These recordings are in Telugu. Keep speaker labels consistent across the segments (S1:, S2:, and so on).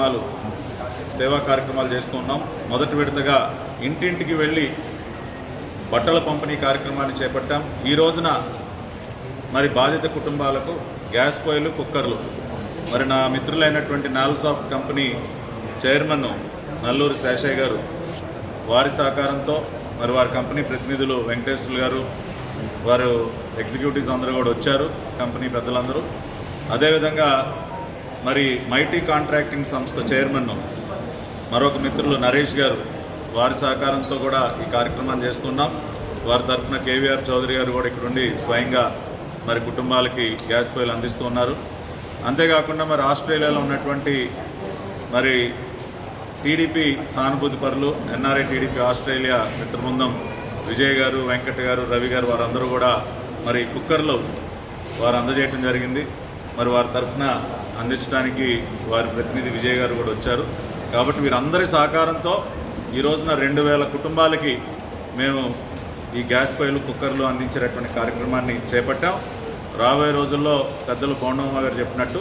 S1: కార్యక్రమాలు సేవా కార్యక్రమాలు చేస్తున్నాం మొదటి విడతగా ఇంటింటికి వెళ్ళి బట్టల పంపిణీ కార్యక్రమాన్ని చేపట్టాం. ఈ రోజున మరి బాధిత కుటుంబాలకు గ్యాస్ పొయ్యిలు కుక్కర్లు. మరి నా మిత్రులైనటువంటి నాల్సాఫ్ట్ కంపెనీ చైర్మన్ నల్లూరు శేషయ్య గారు వారి సహకారంతో మరి వారి కంపెనీ ప్రతినిధులు వెంకటేశ్వర్లు గారు వారు ఎగ్జిక్యూటివ్స్ అందరూ కూడా వచ్చారు కంపెనీ పెద్దలందరూ. అదేవిధంగా మరి మైటీ కాంట్రాక్టింగ్ సంస్థ చైర్మన్ మరొక మిత్రులు నరేష్ గారు వారి సహకారంతో కూడా ఈ కార్యక్రమాన్ని చేస్తున్నాం. వారి తరఫున కేవీఆర్ చౌదరి గారు కూడా ఇక్కడ ఉండి స్వయంగా మరి కుటుంబాలకి గ్యాస్ పొయ్యిలు అందిస్తున్నారు. అంతేకాకుండా మరి ఆస్ట్రేలియాలో ఉన్నటువంటి మరి టీడీపీ సానుభూతి పరులు ఎన్ఆర్ఐ టీడీపీ ఆస్ట్రేలియా మిత్రబృందం విజయ్ గారు వెంకట్ గారు రవి గారు వారందరూ కూడా మరి కుక్కర్లు వారు అందజేయటం జరిగింది. మరి వారి తరఫున అందించడానికి వారి ప్రతినిధి విజయ్ గారు కూడా వచ్చారు. కాబట్టి వీరందరి సహకారంతో ఈ రోజున రెండు వేల కుటుంబాలకి మేము ఈ గ్యాస్ పైలు కుక్కర్లు అందించేటటువంటి కార్యక్రమాన్ని చేపట్టాం. రాబోయే రోజుల్లో పెద్దలు కోండమ్మ గారు చెప్పినట్టు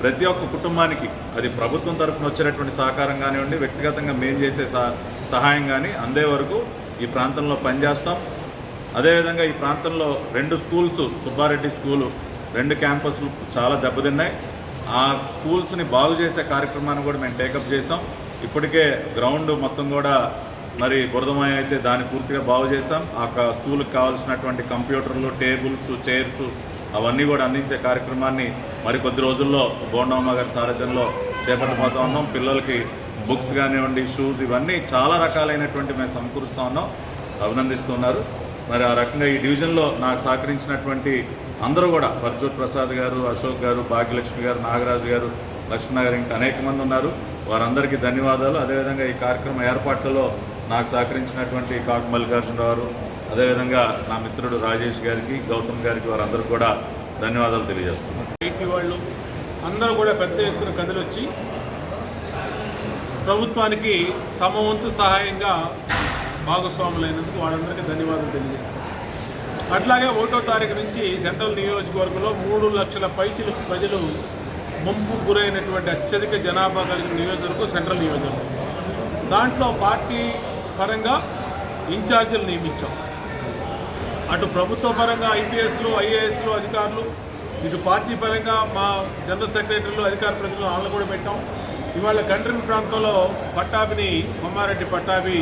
S1: ప్రతి ఒక్క కుటుంబానికి అది ప్రభుత్వం తరఫున వచ్చేటటువంటి సహకారం కానివ్వండి వ్యక్తిగతంగా మేము చేసే సహ- సహాయం కానీ అందే వరకు ఈ ప్రాంతంలో పనిచేస్తాం. అదేవిధంగా ఈ ప్రాంతంలో రెండు స్కూల్స్ సుబ్బారెడ్డి స్కూలు రెండు క్యాంపస్లు చాలా దెబ్బతిన్నాయి. ఆ స్కూల్స్ని బాగు చేసే కార్యక్రమాన్ని కూడా మేము టేకప్ చేసాం ఇప్పటికే గ్రౌండ్ మొత్తం కూడా మరి బురదమయ అయితే దాన్ని పూర్తిగా బాగు చేసాం ఆ స్కూల్కి కావాల్సినటువంటి కంప్యూటర్లు టేబుల్స్ చైర్స్ అవన్నీ కూడా అందించే కార్యక్రమాన్ని మరి కొద్ది రోజుల్లో బోండమ్మ గారి సారథ్యంలో చేపట్టబోతా ఉన్నాం. పిల్లలకి బుక్స్ కానివ్వండి షూస్ ఇవన్నీ చాలా రకాలైనటువంటి మేము సమకూరుస్తూ ఉన్నాం. అభినందిస్తున్నారు. మరి ఆ రకంగా ఈ డివిజన్లో నాకు సహకరించినటువంటి అందరూ కూడా పర్జూర్ ప్రసాద్ గారు అశోక్ గారు భాగ్యలక్ష్మి గారు నాగరాజు గారు లక్ష్మణ గారు ఇంకా అనేక మంది ఉన్నారు. వారందరికీ ధన్యవాదాలు. అదేవిధంగా ఈ కార్యక్రమం ఏర్పాట్లలో నాకు సహకరించినటువంటి కాకు మల్లికార్జునరావు గారు అదేవిధంగా నా మిత్రుడు రాజేష్ గారికి గౌతమ్ గారికి వారందరూ కూడా ధన్యవాదాలు తెలియజేస్తున్నాను.
S2: ఐటీ వాళ్ళు అందరూ కూడా పెద్ద ఎత్తున కదిలొచ్చి ప్రభుత్వానికి తమ వంతు సహాయంగా భాగస్వాములైనందుకు వాళ్ళందరికీ ధన్యవాదాలు తెలియజేస్తాం అట్లాగే ఒకటో తారీఖు నుంచి సెంట్రల్ నియోజకవర్గంలో మూడు లక్షల పైచిలు ప్రజలు ముంపు గురైనటువంటి అత్యధిక జనాభా కలిగిన నియోజకవర్గం సెంట్రల్ నియోజకవర్గం. దాంట్లో పార్టీ పరంగా ఇన్ఛార్జీలు నియమించాం. అటు ప్రభుత్వ పరంగా ఐపీఎస్లు ఐఏఎస్లు అధికారులు ఇటు పార్టీ పరంగా మా జనరల్ సెక్రటరీలు అధికార ప్రతినిధులు వాళ్ళని కూడా పెట్టాం. ఇవాళ కండ్రిమి ప్రాంతంలో పట్టాభిని కొమ్మారెడ్డి పట్టాభి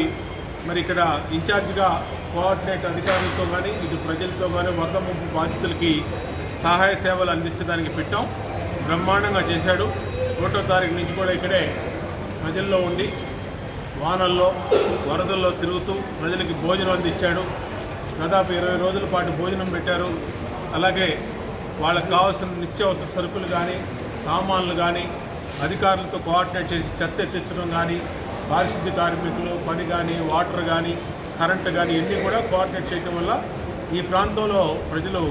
S2: మరి ఇక్కడ ఇన్ఛార్జిగా కోఆర్డినేట్ అధికారులతో కానీ ఇటు ప్రజలతో కానీ వరద ముప్పు బాధితులకి సహాయ సేవలు అందించడానికి పెట్టాం. బ్రహ్మాండంగా చేశాడు. ఒకటో తారీఖు నుంచి కూడా ఇక్కడే ప్రజల్లో ఉండి వానల్లో వరదల్లో తిరుగుతూ ప్రజలకి భోజనం అందించాడు. దాదాపు ఇరవై రోజుల పాటు భోజనం పెట్టారు. అలాగే వాళ్ళకి కావాల్సిన నిత్యావసర సరుకులు కానీ సామాన్లు కానీ అధికారులతో కోఆర్డినేట్ చేసి చెత్త ఎత్తించడం కానీ పారిశుద్ధ్య కార్మికులు పని కానీ వాటర్ కానీ కరెంట్ కానీ ఇవన్నీ కూడా కోఆర్డినేట్ చేయడం వల్ల ఈ ప్రాంతంలో ప్రజలు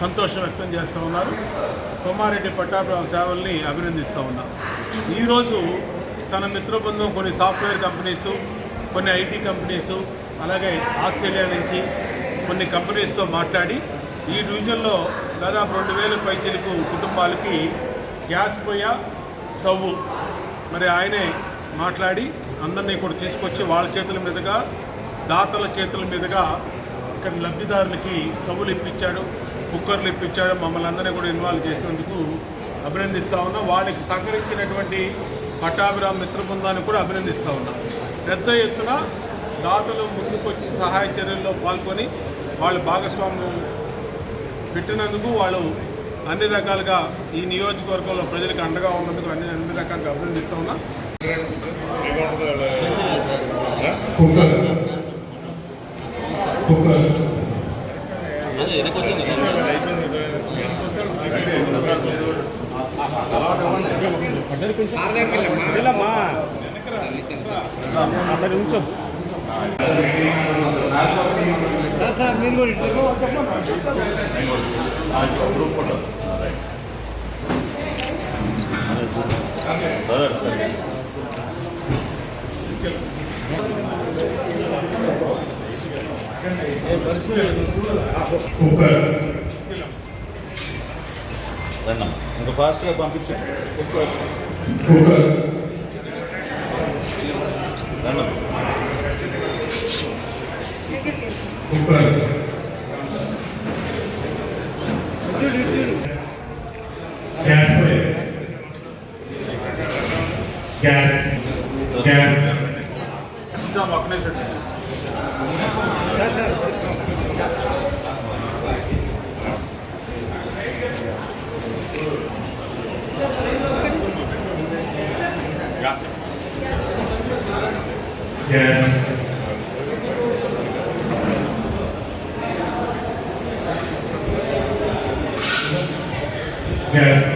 S2: సంతోషం వ్యక్తం చేస్తూ ఉన్నారు. కొమ్మారెడ్డి పట్టాభిరావు సేవల్ని అభినందిస్తూ ఉన్నారు ఈరోజు తన మిత్రబృందం కొన్ని సాఫ్ట్వేర్ కంపెనీసు కొన్ని ఐటీ కంపెనీసు అలాగే ఆస్ట్రేలియా నుంచి కొన్ని కంపెనీస్తో మాట్లాడి ఈ డివిజన్లో దాదాపు రెండు వేల పైచిలకు కుటుంబాలకి గ్యాస్ పొయ్య స్టవ్ మరి ఆయనే మాట్లాడి అందరినీ కూడా తీసుకొచ్చి వాళ్ళ చేతుల మీదుగా దాతల చేతుల మీదుగా ఇక్కడ లబ్ధిదారులకి స్టవ్లు ఇప్పించాడు కుక్కర్లు ఇప్పించాడు మమ్మల్ని అందరినీ కూడా ఇన్వాల్వ్ చేసినందుకు అభినందిస్తూ ఉన్నా. వాళ్ళకి సహకరించినటువంటి పట్టాభిరామ్ మిత్ర బృందాన్ని కూడా అభినందిస్తూ ఉన్నా. పెద్ద ఎత్తున దాతలు ముందుకొచ్చి సహాయ చర్యల్లో పాల్గొని వాళ్ళు భాగస్వామ్యం పెట్టినందుకు వాళ్ళు అన్ని రకాలుగా ఈ నియోజకవర్గంలో ప్రజలకు అండగా ఉన్నందుకు అన్ని అన్ని రకాలుగా అభినందిస్తూ ఉన్నా.
S3: కుక్కర్ కుక్కర్ కుక్కర్
S1: రండి ఇంకా ఫాస్ట్గా పంపించండి కుక్కర్ కుక్కర్ గ్యాస్ పొయ్యి గ్యాస్ గ్యాస్
S2: ఇంకా ఫాస్ట్గా పంపించండి. Gas
S1: gas gas Yes. Yes.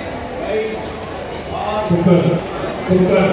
S1: Cooker cooker